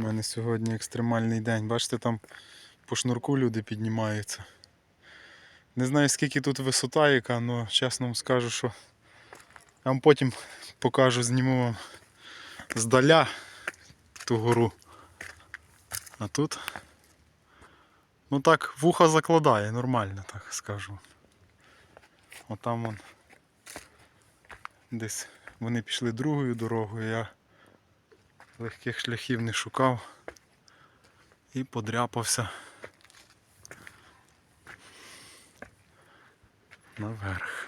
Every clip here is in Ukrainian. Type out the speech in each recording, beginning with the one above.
У мене сьогодні екстремальний день. Бачите, там по шнурку люди піднімаються. Не знаю скільки тут висота яка, але чесно вам скажу, що я вам потім покажу, зніму вам здаля ту гору. А тут. Ну так, вуха закладає, нормально, так скажу. Отам вон десь вони пішли другою дорогою, я легких шляхів не шукав і подряпався наверх.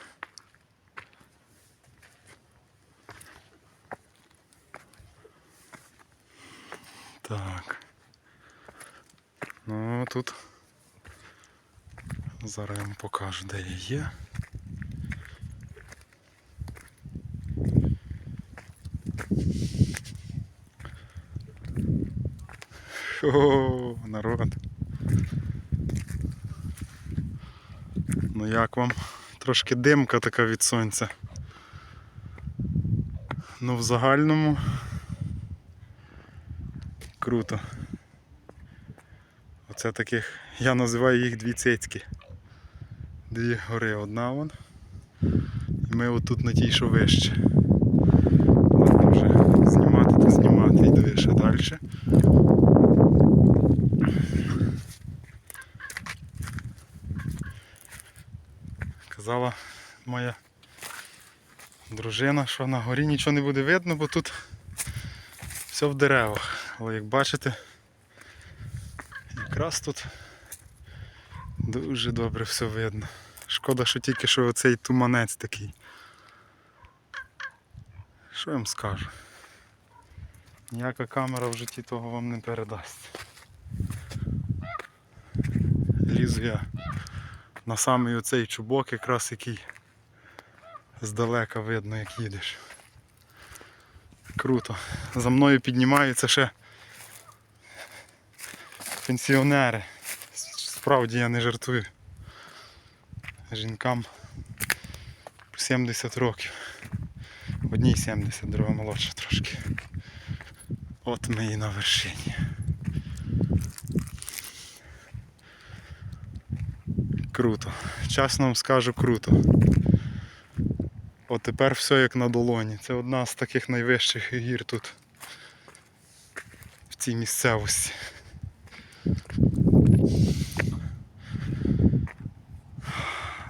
Так. Ну тут зараз я вам покажу, де я є. О, народ. Ну як вам? Трошки димка така від сонця. Ну в загальному круто. Оце таких, я називаю їх дві цицьки. Дві гори, одна вон. І ми отут на тій, що вище. Ладно вже знімати та знімати диви ще далі. Казала моя дружина, що на горі нічого не буде видно, бо тут все в деревах. Але як бачите, якраз тут дуже добре все видно. Шкода, що тільки що оцей туманець такий. Що я вам скажу? Ніяка камера в житті того вам не передасть. Лізу я на самий оцей чубок, якраз який здалека видно, як їдеш. Круто. За мною піднімаються ще пенсіонери. Справді я не жартую. Жінкам 70 років. Одній 70, друга молодша трошки. От ми і на вершині. Круто. Чесно вам скажу круто. От тепер все як на долоні. Це одна з таких найвищих гір тут. В цій місцевості.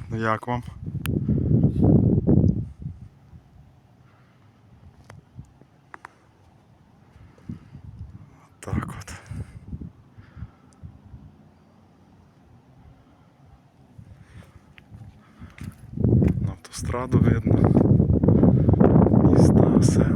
Ну як вам? Так от. На автостраду видно. Міста, вітер.